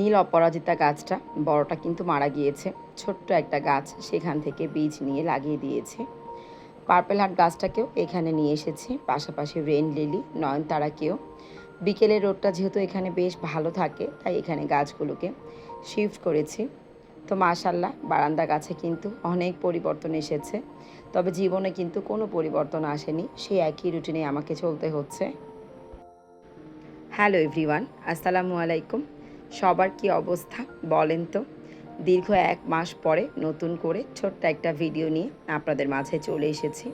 নীল অপরাজিতা গাছটা, বড়টা কিন্তু মারা গিয়েছে। ছোট্ট একটা গাছ সেখান থেকে বীজ নিয়ে লাগিয়ে দিয়েছে। পার্পেল হার্ট গাছটাকেও এখানে নিয়ে এসেছি। পাশাপাশি রেন লিলি, নয়নতারাকেও। বিকেলের রোডটা যেহেতু এখানে বেশ ভালো থাকে, তাই এখানে গাছগুলোকে শিফট করেছি। তো মাশাল্লাহ, বারান্দা গাছে কিন্তু অনেক পরিবর্তন এসেছে। তবে জীবনে কিন্তু কোনো পরিবর্তন আসেনি। সেই একই রুটিনে আমাকে চলতে হচ্ছে। হ্যালো এভরিওয়ান, আসসালামু আলাইকুম। সবার কি অবস্থা বলেন তো? দীর্ঘ এক মাস পরে নতুন করে ছোট্ট একটা ভিডিও নিয়ে আপনাদের মাঝে চলে এসেছি।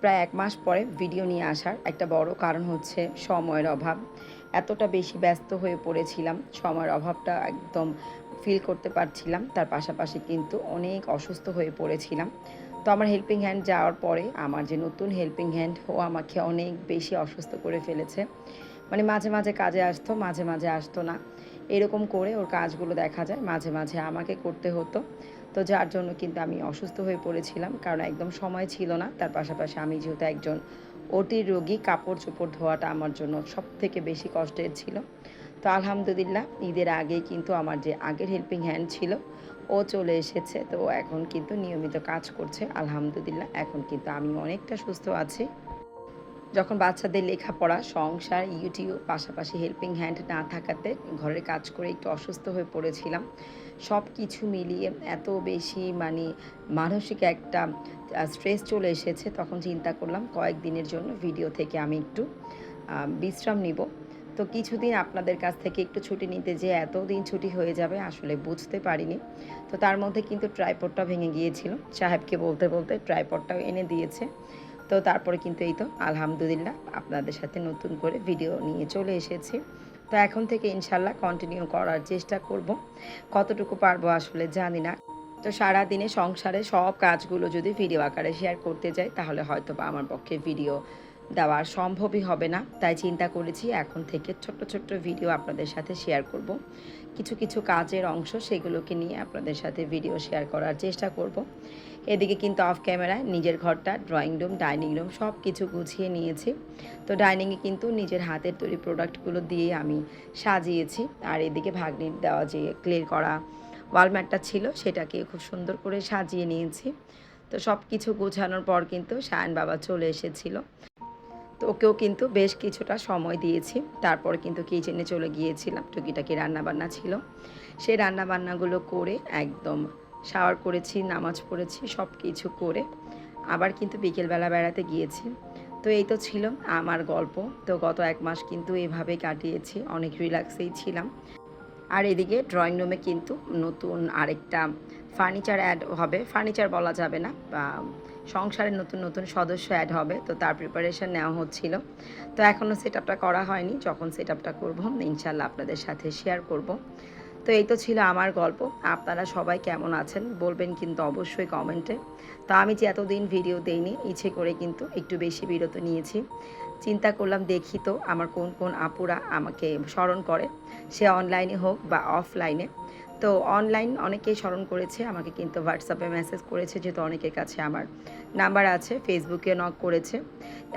প্রায় এক মাস পরে ভিডিও নিয়ে আসার একটা বড় কারণ হচ্ছে সময়ের অভাব। এতটা বেশি ব্যস্ত হয়ে পড়েছিলাম, সময়ের অভাবটা একদম ফিল করতে পারছিলাম। তার পাশাপাশি কিন্তু অনেক অসুস্থ হয়ে পড়েছিলাম। তো আমার হেল্পিং হ্যান্ড যাওয়ার পরে আমার যে নতুন হেল্পিং হ্যান্ড ও আমাকে অনেক বেশি অসুস্থ করে ফেলেছে। মানে মাঝে মাঝে কাজে আসতো, মাঝে মাঝে আসতো না। এরকম করে ওর কাজগুলো দেখা যায়, মাঝে মাঝে আমাকে করতে হতো। তো যার জন্য কিন্তু আমি অসুস্থ হয়ে পড়েছিলাম, কারণ একদম সময় ছিল না। তার পাশাপাশি আমি যেহেতু একজন ওটির রোগী কাপড় চোপড় ধোয়াটা আমার জন্য সব থেকে বেশি কষ্টের ছিল। তো আলহামদুলিল্লাহ, ঈদের আগে কিন্তু আমার যে আগের হেল্পিং হ্যান্ড ছিল, ও চলে এসেছে। তো এখন কিন্তু নিয়মিত কাজ করছে, আলহামদুলিল্লাহ। এখন কিন্তু আমি অনেকটা সুস্থ আছি। যখন বাচ্চাদের লেখাপড়া, সংসার ইউটিউব পাশাপাশি হেল্পিং হ্যান্ড না থাকাতে ঘরের কাজ করে একটু অসুস্থ হয়ে পড়েছিলাম। সব কিছু মিলিয়ে এত বেশি মানে মানসিক একটা স্ট্রেস চলে এসেছে, তখন চিন্তা করলাম কয়েকদিনের জন্য ভিডিও থেকে আমি একটু বিশ্রাম নিব। তো কিছুদিন আপনাদের কাছ থেকে একটু ছুটি নিতে যে এতদিন ছুটি হয়ে যাবে আসলে বুঝতে পারিনি। তো তার মধ্যে কিন্তু ট্রাইপডটা ভেঙে গিয়েছিল। সাহেবকে বলতে বলতে ট্রাইপডটাও এনে দিয়েছে। তো তারপরে কিন্তু এই তো আলহামদুলিল্লাহ আপনাদের সাথে নতুন করে ভিডিও নিয়ে চলে এসেছি। তো এখন থেকে ইনশাল্লাহ কন্টিনিউ করার চেষ্টা করব। কতটুকু পারব আসলে জানি না। তো সারা দিনে সংসারে সব কাজগুলো যদি ভিডিও আকারে শেয়ার করতে যাই, তাহলে হয়তো বা আমার পক্ষে ভিডিও দেওয়া সম্ভবই হবে না। তাই চিন্তা করেছি এখন থেকে ছোট্ট ছোট্ট ভিডিও আপনাদের সাথে শেয়ার করব। কিছু কিছু কাজের অংশ সেগুলোকে নিয়ে আপনাদের সাথে ভিডিও শেয়ার করার চেষ্টা করব। এদিকে কিন্তু অফ ক্যামেরায় নিজের ঘরটা ড্রয়িং রুম ডাইনিং রুম সব কিছু গুছিয়ে নিয়েছি। তো ডাইনিংয়ে কিন্তু নিজের হাতের তৈরি প্রোডাক্টগুলো দিয়ে আমি সাজিয়েছি। আর এদিকে ভাগ্নির দেওয়া যে ক্লিয়ার করা ওয়ালম্যাটটা ছিল সেটাকে খুব সুন্দর করে সাজিয়ে নিয়েছি। তো সব কিছু গোছানোর পর কিন্তু সায়ন বাবা চলে এসেছিল। তো ওকেও কিন্তু বেশ কিছুটা সময় দিয়েছি। তারপর কিন্তু কিচেনে চলে গিয়েছিলাম। টুকিটাকি রান্নাবান্না ছিল। সেই রান্নাবান্নাগুলো করে একদম শাওয়ার করেছি, নামাজ পড়েছি সব কিছু করে আবার কিন্তু বিকেলবেলা বেড়াতে গিয়েছি। তো এই তো ছিল আমার গল্প। তো গত এক মাস কিন্তু এভাবে কাটিয়েছি। অনেক রিল্যাক্সেই ছিলাম। আর এদিকে ড্রয়িং রুমে কিন্তু নতুন আরেকটা ফার্নিচার অ্যাড হবে। ফার্নিচার বলা যাবে না সংসারে নতুন নতুন সদস্য অ্যাড হবে, তো তার প্রিপারেশান নেওয়া হচ্ছিল। তো এখনও সেট করা হয়নি, যখন সেট আপটা করব ইনশাল্লাহ আপনাদের সাথে শেয়ার করব। তো এই তো ছিল আমার গল্প। আপনারা সবাই কেমন আছেন বলবেন কিন্তু অবশ্যই কমেন্টে তো আমি যে এতদিন ভিডিও দেইনি, ইচ্ছে করে কিন্তু একটু বেশি বিরত নিয়েছি। চিন্তা করলাম দেখি তো আমার কোন কোন আপুরা আমাকে স্মরণ করে। সে অনলাইনে হোক বা অফলাইনে তো অনলাইন অনেকেই স্মরণ করেছে, আমাকে কিন্তু হোয়াটসঅ্যাপে মেসেজ করেছে যেহেতু অনেকের কাছে আমার নাম্বার আছে ফেসবুকে নক করেছে।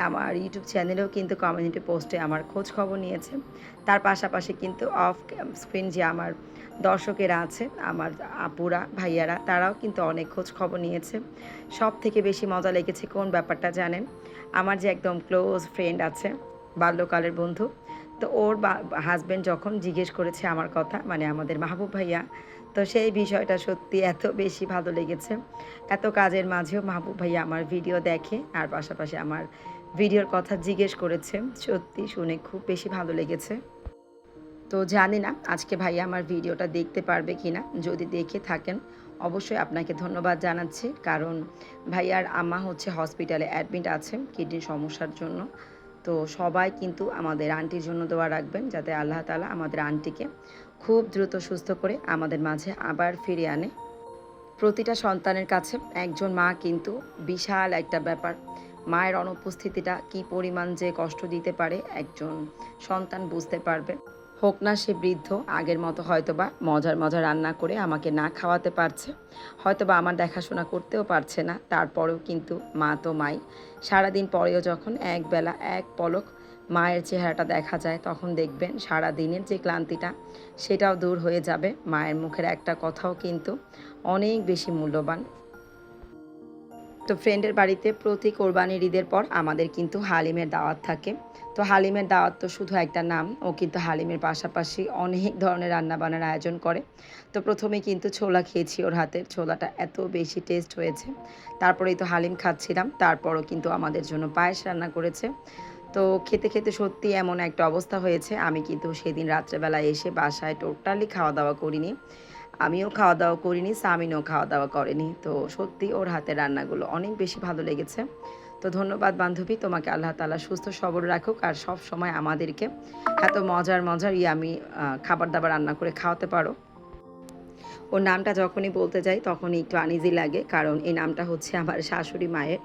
আমার ইউটিউব চ্যানেলেও কিন্তু কমিউনিটি পোস্টে আমার খোঁজ খবর নিয়েছে। তার পাশাপাশি কিন্তু অফ স্ক্রিন যে আমার দর্শকেরা আছে আমার আপুরা, ভাইয়ারা, তারাও কিন্তু অনেক খোঁজ খবর নিয়েছে। সব থেকে বেশি মজা লেগেছে কোন ব্যাপারটা জানেন? আমার যে একদম ক্লোজ ফ্রেন্ড আছে, বাল্যকালের বন্ধু, তো ওর হাজব্যান্ড যখন জিজ্ঞেস করেছে আমার কথা মানে আমাদের মাহবুব ভাইয়া, তো সেই বিষয়টা সত্যি এত বেশি ভালো লেগেছে। এত কাজের মাঝেও মাহবুব ভাইয়া আমার ভিডিও দেখে, আর পাশাপাশি আমার ভিডিওর কথা জিজ্ঞেস করেছে, সত্যি শুনে খুব বেশি ভালো লেগেছে। তো জানি না, আজকে ভাইয়া আমার ভিডিওটা দেখতে পারবে কি না যদি দেখে থাকেন, অবশ্যই আপনাকে ধন্যবাদ জানাচ্ছি, কারণ ভাইয়ার আম্মা হচ্ছে হসপিটালে অ্যাডমিট আছে কিডনির সমস্যার জন্য। তো সবাই কিন্তু আমাদের আন্টির জন্য দোয়া রাখবেন, যাতে আল্লাহ তালা আমাদের আন্টিকে খুব দ্রুত সুস্থ করে আমাদের মাঝে আবার ফিরিয়ে আনে। প্রতিটা সন্তানের কাছে একজন মা কিন্তু বিশাল একটা ব্যাপার। মায়ের অনুপস্থিতিটা কি পরিমাণ যে কষ্ট দিতে পারে, একজন সন্তান বুঝতে পারবে। হোক না সে বৃদ্ধ, আগের মতো হয়তোবা মজার মজার রান্না করে আমাকে না খাওয়াতে পারছে, হয়তোবা আমার দেখাশোনা করতেও পারছে না, তারপরেও কিন্তু মা তো মাই। সারাদিন পরেও যখন একবেলা এক পলক মায়ের চেহারাটা দেখা যায়, তখন দেখবেন সারা দিনের যে ক্লান্তিটা, সেটাও দূর হয়ে যাবে। মায়ের মুখের একটা কথাও কিন্তু অনেক বেশি মূল্যবান। তো ফ্রেন্ডের বাড়িতে প্রতি কোরবানির ঈদের পর আমাদের কিন্তু হালিমের দাওয়াত থাকে। তো হালিমের দাওয়াত তো শুধু একটা নাম, ও কিন্তু হালিমের পাশাপাশি অনেক ধরনের রান্নাবান্নার আয়োজন করে। তো প্রথমে কিন্তু ছোলা খেয়েছি ওর হাতের, ছোলাটা এত বেশি টেস্ট হয়েছে। তারপরেই তো হালিম খাচ্ছিলাম, তারপরও কিন্তু আমাদের জন্য পায়েস রান্না করেছে। তো খেতে খেতে সত্যি এমন একটা অবস্থা হয়েছে, আমি কিন্তু সেদিন রাত্রেবেলা এসে বাসায় টোটালি খাওয়া দাওয়া করিনি। আমিও খাওয়া দাওয়া করিনি, সামিনও খাওয়া দাওয়া করেনি। তো সত্যি ওর হাতের রান্নাগুলো অনেক বেশি ভালো লেগেছে। তো ধন্যবাদ বান্ধবী, তোমাকে আল্লাহ তালা সুস্থ সবল রাখুক আর সব সময় আমাদেরকে এত মজার মজার ইয়ামি খাবার দাবার রান্না করে খাওয়াতে পারো। ওর নামটা যখনই বলতে যাই তখনই একটু আনিজি লাগে, কারণ এই নামটা হচ্ছে আমার শাশুড়ি মায়ের।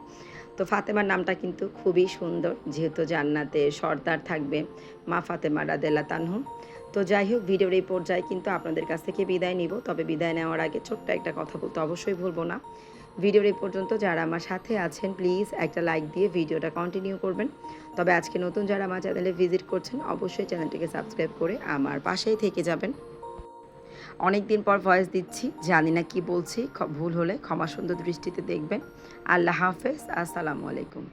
তো ফাতেমার নামটা কিন্তু খুবই সুন্দর, যেহেতু জান্নাতে সর্দার থাকবে মা ফাতেমা রাদেলা তানহু তো যাই হোক, ভিডিওর এই পর্যায়ে কিন্তু আপনাদের কাছ থেকে বিদায় নিব, তবে বিদায় নেওয়ার আগে ছোট্ট একটা কথা বলতে অবশ্যই ভুলবো না। ভিডিওর এই পর্যন্ত যারা আমার সাথে আছেন, প্লিজ একটা লাইক দিয়ে ভিডিওটা কন্টিনিউ করবেন। তবে আজকে নতুন যারা আমার চ্যানেলে ভিজিট করছেন, অবশ্যই চ্যানেলটিকে সাবস্ক্রাইব করে আমার পাশেই থেকে যাবেন। অনেক দিন পর ভয়েস দিচ্ছি, জানি না কি বলছি ভুল হলে ক্ষমা সুন্দর দৃষ্টিতে দেখবেন। আল্লাহ হাফেজ, আসসালামু আলাইকুম।